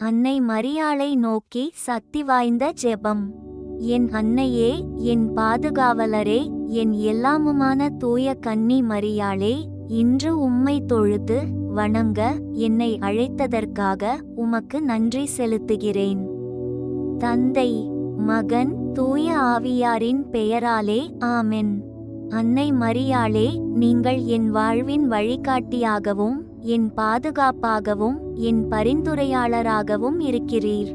அன்னை மரியாளை நோக்கி சக்தி வாய்ந்த ஜெபம். என் அன்னையே என் பாதுகாவலரே என் எல்லாமுமான தூய கன்னி மரியாளே இன்று உம்மை தொழுது வணங்க என்னை அழைத்ததற்காக உமக்கு நன்றி செலுத்துகிறேன். தந்தை மகன் தூய ஆவியாரின் பெயராலே ஆமென். அன்னை மரியாளே நீங்கள் என் வாழ்வின் வழிகாட்டியாகவும் என் பாதுகாப்பாகவும் என் பரிந்துரையாளராகவும் இருக்கிறீர்.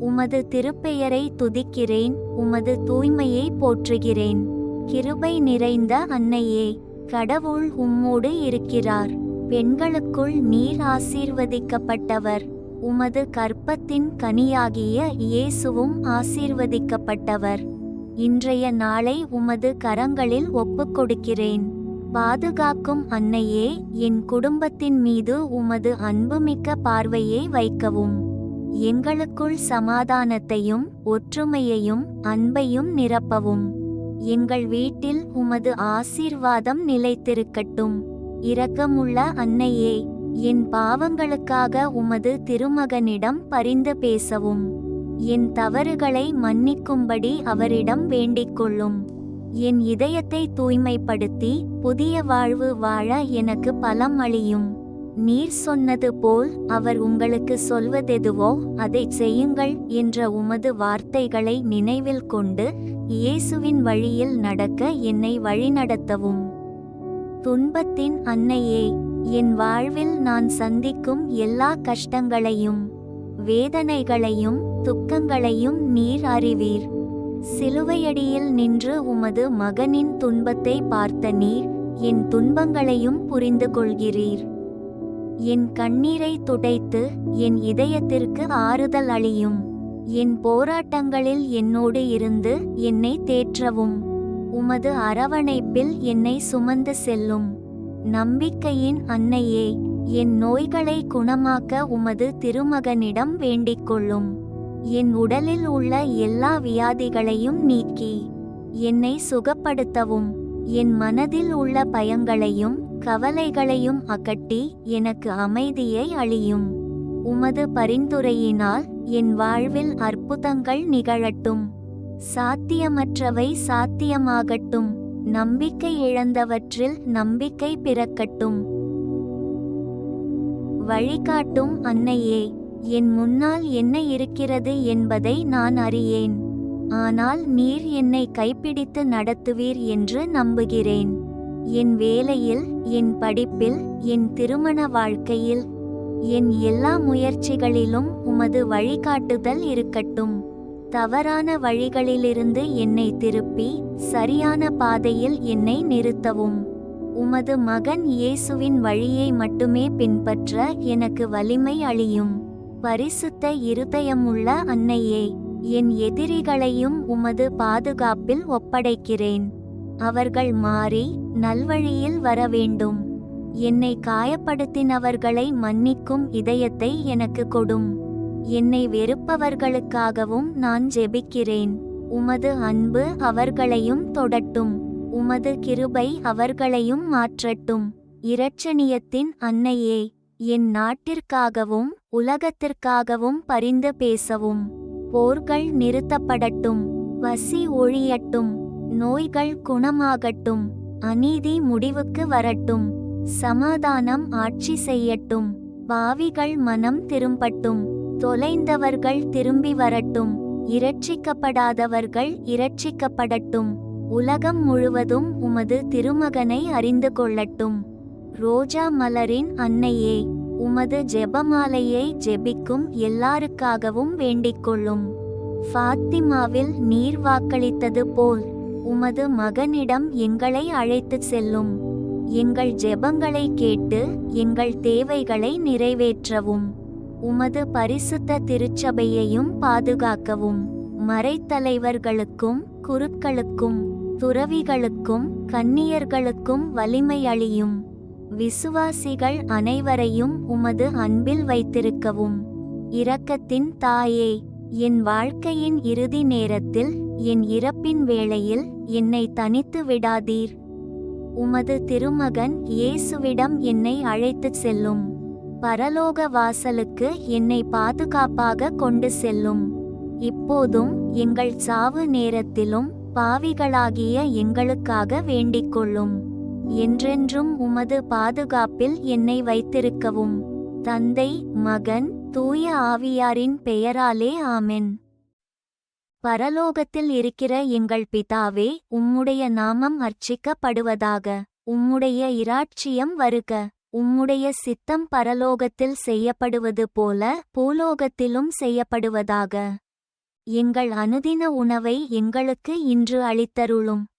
உமது திருப்பெயரை துதிக்கிறேன் உமது தூய்மையை போற்றுகிறேன். கிருபை நிறைந்த அன்னையே கடவுள் உம்மோடு இருக்கிறார். பெண்களுக்குள் நீர் ஆசீர்வதிக்கப்பட்டவர். உமது கற்பத்தின் கனியாகிய இயேசுவும் ஆசீர்வதிக்கப்பட்டவர். இன்றைய நாளை உமது கரங்களில் ஒப்புக்கொடுக்கிறேன். பாதுகாக்கும் அன்னையே என் குடும்பத்தின் மீது உமது அன்புமிக்க பார்வையை வைக்கவும். எங்களுக்குள் சமாதானத்தையும் ஒற்றுமையையும் அன்பையும் நிரப்பவும். எங்கள் வீட்டில் உமது ஆசீர்வாதம் நிலைத்திருக்கட்டும். இரக்கமுள்ள அன்னையே என் பாவங்களுக்காக உமது திருமகனிடம் பரிந்து பேசவும். என் தவறுகளை மன்னிக்கும்படி அவரிடம் வேண்டிக்கொள்ளும். என் இதயத்தை தூய்மைப்படுத்தி புதிய வாழ்வு வாழ எனக்கு பலம் அளியும். நீர் சொன்னது போல் அவர் உங்களுக்கு சொல்வதெதுவோ அதை செய்யுங்கள் என்ற உமது வார்த்தைகளை நினைவில் கொண்டு இயேசுவின் வழியில் நடக்க என்னை வழிநடத்தவும். துன்பத்தின் அன்னையே என் வாழ்வில் நான் சந்திக்கும் எல்லா கஷ்டங்களையும் வேதனைகளையும் துக்கங்களையும் நீர் அறிவீர். சிலுவையடியில் நின்று உமது மகனின் துன்பத்தை பார்த்த நீர் என் துன்பங்களையும் புரிந்து கொள்கிறீர் என் கண்ணீரை துடைத்து என் இதயத்திற்கு ஆறுதல் அளியும். என் போராட்டங்களில் என்னோடு இருந்து என்னை தேற்றவும். உமது அரவணைப்பில் என்னை சுமந்து செல்லும். நம்பிக்கையின் அன்னையே என் நோய்களை குணமாக்க உமது திருமகனிடம் வேண்டிக்கொள்ளும். என் உடலில் உள்ள எல்லா வியாதிகளையும் நீக்கி என்னை சுகப்படுத்தவும். என் மனதில் உள்ள பயங்களையும் கவலைகளையும் அகட்டி எனக்கு அமைதியை அழியும் உமது பரிந்துரையினால் என் வாழ்வில் அற்புதங்கள் நிகழட்டும். சாத்தியமற்றவை சாத்தியமாகட்டும். நம்பிக்கை இழந்தவற்றில் நம்பிக்கை பிறக்கட்டும். வழிகாட்டும் அன்னையே. என் முன்னால் என்ன இருக்கிறது என்பதை நான் அறியேன். ஆனால் நீர் என்னை கைப்பிடித்து நடத்துவீர் என்று நம்புகிறேன். என் வேலையில் என் படிப்பில் என் திருமண வாழ்க்கையில் என் எல்லா முயற்சிகளிலும் உமது வழிகாட்டுதல் இருக்கட்டும். தவறான வழிகளிலிருந்து என்னை திருப்பி சரியான பாதையில் என்னை நிறுத்தவும். உமது மகன் இயேசுவின் வழியை மட்டுமே பின்பற்ற எனக்கு வலிமை அளியும். பரிசுத்த இருதயமுள்ள அன்னையே என் எதிரிகளையும் உமது பாதுகாப்பில் ஒப்படைக்கிறேன். அவர்கள் மாறி நல்வழியில் வர வேண்டும் என்னை காயப்படுத்தினவர்களை மன்னிக்கும் இதயத்தை எனக்கு கொடும். என்னை வெறுப்பவர்களுக்காகவும் நான் ஜெபிக்கிறேன். உமது அன்பு அவர்களையும் தொடட்டும். உமது கிருபை அவர்களையும் மாற்றட்டும். இரட்சணியத்தின் அன்னையே என் நாட்டிற்காகவும் உலகத்திற்காகவும் பரிந்து பேசவும். போர்கள் நிறுத்தப்படட்டும். பசி ஒழியட்டும். நோய்கள் குணமாகட்டும். அநீதி முடிவுக்கு வரட்டும். சமாதானம் ஆட்சி செய்யட்டும். பாவிகள் மனம் திரும்பட்டும். தொலைந்தவர்கள் திரும்பி வரட்டும். இரட்சிக்கப்படாதவர்கள் இரட்சிக்கப்படட்டும். உலகம் முழுவதும் உமது திருமகனை அறிந்து கொள்ளட்டும். ரோஜா மலரின் அன்னையே. உமது ஜெபமாலையை ஜெபிக்கும் எல்லாருக்காகவும் வேண்டிக்கொள்ளும். ஃபாத்திமாவில் நீர் வாக்களித்தது போல் உமது மகனிடம் எங்களை அழைத்துச் செல்லும். எங்கள் ஜெபங்களை கேட்டு எங்கள் தேவைகளை நிறைவேற்றவும். உமது பரிசுத்த திருச்சபையையும் பாதுகாக்கவும். மறைத்தலைவர்களுக்கும் குருக்களுக்கும் துறவிகளுக்கும் கன்னியர்களுக்கும் வலிமை அளியும். விசுவாசிகள் அனைவரையும் உமது அன்பில் வைத்திருக்கவும். இரக்கத்தின் தாயே என் வாழ்க்கையின் இறுதி நேரத்தில் என் இறப்பின் வேளையில் என்னை தனித்து விடாதீர். உமது திருமகன் இயேசுவிடம் என்னை அழைத்துச் செல்லும். பரலோக வாசலுக்கு என்னை பாதுகாப்பாக கொண்டு செல்லும். இப்போதும் எங்கள் சாவு நேரத்திலும் பாவிகளாகிய எங்களுக்காக வேண்டிக் கொள்ளும். என்றென்றும் உமது பாதுகாப்பில் என்னை வைத்திருக்கவும். தந்தை மகன் தூய ஆவியாரின் பெயராலே ஆமென். பரலோகத்தில் இருக்கிற எங்கள் பிதாவே உம்முடைய நாமம் அர்ச்சிக்கப்படுவதாக. உம்முடைய இராட்சியம் வருக. உம்முடைய சித்தம் பரலோகத்தில் செய்யப்படுவது போல பூலோகத்திலும் செய்யப்படுவதாக. எங்கள் அனுதின உணவை எங்களுக்கு இன்று அளித்தருளும்.